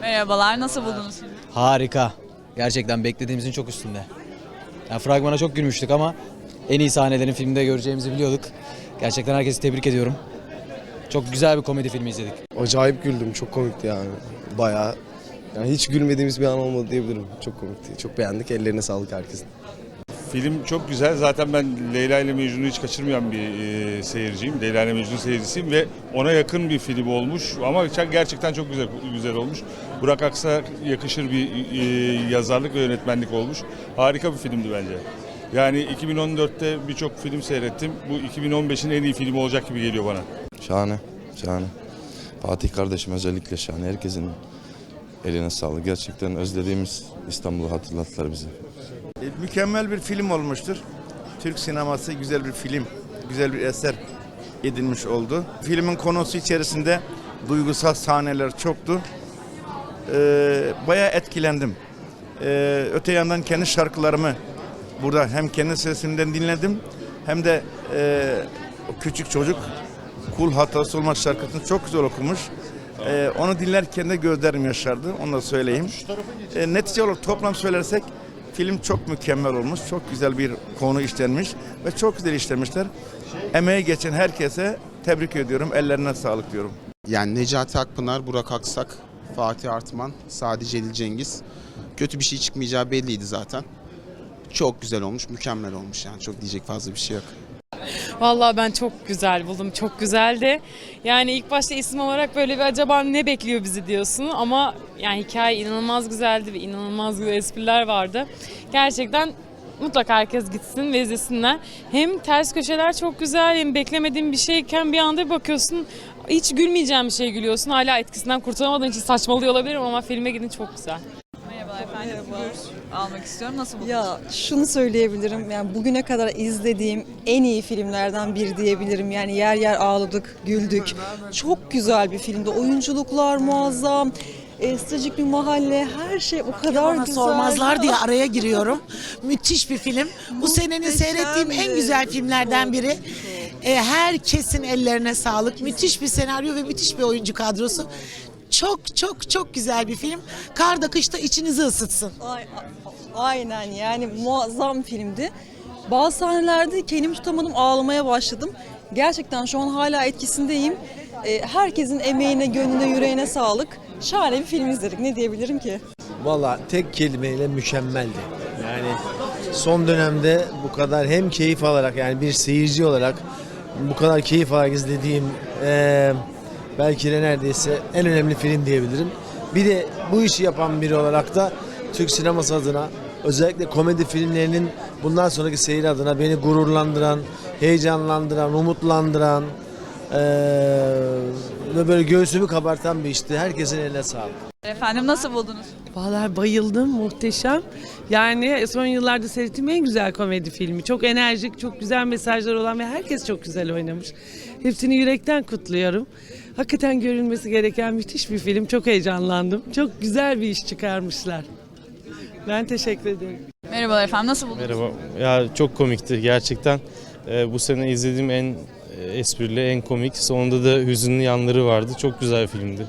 Merhabalar, nasıl buldunuz filmi? Harika. Gerçekten beklediğimizin çok üstünde. Yani fragmana çok gülmüştük ama en iyi sahnelerin filmde göreceğimizi biliyorduk. Gerçekten herkesi tebrik ediyorum. Çok güzel bir komedi filmi izledik. Acayip güldüm. Çok komikti yani. Bayağı. Yani hiç gülmediğimiz bir an olmadı diyebilirim. Çok komikti. Çok beğendik. Ellerine sağlık herkesin. Film çok güzel. Zaten ben Leyla ile Mecnun'u hiç kaçırmayan bir e, seyirciyim. Leyla ile Mecnun seyircisiyim ve ona yakın bir film olmuş ama gerçekten çok güzel güzel olmuş. Burak Aksa yakışır bir e, yazarlık ve yönetmenlik olmuş. Harika bir filmdi bence. Yani 2014'te birçok film seyrettim. Bu 2015'in en iyi filmi olacak gibi geliyor bana. Şahane, şahane. Fatih kardeşim özellikle şahane. Herkesin eline sağlık. Gerçekten özlediğimiz İstanbul'u hatırlattılar bize. E, Mükemmel bir film olmuştur. Türk sineması güzel bir film, güzel bir eser edinmiş oldu. Filmin konusu içerisinde duygusal sahneler çoktu. Ee, bayağı etkilendim. Ee, öte yandan kendi şarkılarımı burada hem kendi sesimden dinledim hem de e, küçük çocuk kul hatası olmak şarkısını çok güzel okumuş. Ee, onu dinlerken de gözlerim yaşardı. Onu da söyleyeyim. Ee, netice olarak toplam söylersek film çok mükemmel olmuş. Çok güzel bir konu işlenmiş ve çok güzel işlemişler. Emeği geçen herkese tebrik ediyorum. Ellerine sağlık diyorum. Yani Necati Akpınar, Burak Aksak, Fatih Artman, Sadi Celil Cengiz. Kötü bir şey çıkmayacağı belliydi zaten. Çok güzel olmuş, mükemmel olmuş yani. Çok diyecek fazla bir şey yok. Vallahi ben çok güzel buldum. Çok güzeldi. Yani ilk başta isim olarak böyle bir acaba ne bekliyor bizi diyorsun ama yani hikaye inanılmaz güzeldi ve inanılmaz güzel espriler vardı. Gerçekten mutlaka herkes gitsin ve izlesinler. Hem ters köşeler çok güzel hem beklemediğin bir şeyken bir anda bir bakıyorsun hiç gülmeyeceğin bir şey gülüyorsun. Hala etkisinden kurtulamadığın için saçmalıyor olabilirim ama filme gidin çok güzel. Bir almak istiyorum. Nasıl buldunuz? Ya şunu söyleyebilirim. Yani bugüne kadar izlediğim en iyi filmlerden biri diyebilirim. Yani yer yer ağladık, güldük. Çok güzel bir filmdi. Oyunculuklar muazzam. E, sıcacık bir mahalle, her şey o kadar Bana güzel. sormazlar diye araya giriyorum. Müthiş bir film. Bu senenin seyrettiğim en güzel filmlerden biri. E, herkesin ellerine sağlık. Müthiş bir senaryo ve müthiş bir oyuncu kadrosu. Çok çok çok güzel bir film. Karda kışta içinizi ısıtsın. Ay- Aynen yani muazzam filmdi. Bazı sahnelerde kendimi tutamadım, ağlamaya başladım. Gerçekten şu an hala etkisindeyim. E, herkesin emeğine, gönlüne, yüreğine sağlık. Şahane bir film izledik. Ne diyebilirim ki? Valla tek kelimeyle mükemmeldi. Yani son dönemde bu kadar hem keyif alarak yani bir seyirci olarak bu kadar keyif alarak izlediğim eee, belki de neredeyse en önemli film diyebilirim. Bir de bu işi yapan biri olarak da Türk sineması adına özellikle komedi filmlerinin bundan sonraki seyir adına beni gururlandıran, heyecanlandıran, umutlandıran eee, ve böyle göğsümü kabartan bir işti. Herkesin eline sağlık. Efendim nasıl buldunuz? Vallahi bayıldım muhteşem. Yani son yıllarda seyrettiğim en güzel komedi filmi. Çok enerjik, çok güzel mesajlar olan ve herkes çok güzel oynamış. Hepsini yürekten kutluyorum. Hakikaten görülmesi gereken müthiş bir film. Çok heyecanlandım. Çok güzel bir iş çıkarmışlar. Ben teşekkür ederim. Merhabalar efendim, nasıl buldunuz? Merhaba. Ya çok komikti gerçekten. Ee, bu sene izlediğim en e, esprili, en komik. Sonunda da hüzünlü yanları vardı. Çok güzel filmdi.